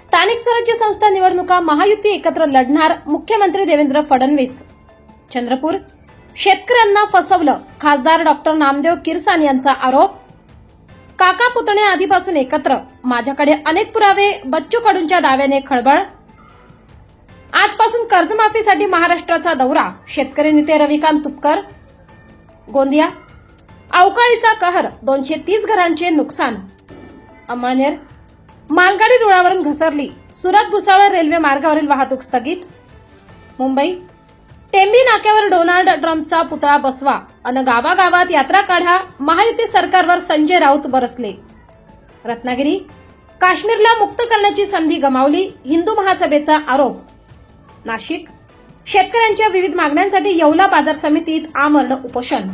स्थानिक स्वराज्य संस्था निवडणुका महायुती एकत्र लढणार मुख्यमंत्री देवेंद्र फडणवीस. चंद्रपूर. शेतकऱ्यांना फसवलं खासदार डॉक्टर नामदेव किरसान यांचा आरोप. काका पुतणे आधीपासून एकत्र माझ्याकडे अनेक पुरावे बच्चू कडूंच्या दाव्याने खळबळ. आजपासून कर्जमाफीसाठी महाराष्ट्राचा दौरा शेतकरी नेते रविकांत तुपकर. गोंदिया. अवकाळीचा कहर दोनशे तीस घरांचे नुकसान. अमळनेर. मालगाडी रुळावरून घसरली. सुरत भुसावळ रेल्वे मार्गावरील वाहतूक स्थगित. मुंबई. टेंबी नाक्यावर डोनाल्ड ट्रम्पचा पुतळा बसवा. अन गावागावात यात्रा काढा. महायुती सरकारवर संजय राऊत बरसले. रत्नागिरी. काश्मीरला मुक्त करण्याची संधी गमावली. हिंदू महासभेचा आरोप. नाशिक. शेतकऱ्यांच्या विविध मागण्यांसाठी येवला बाजार समितीत आमरण उपोषण.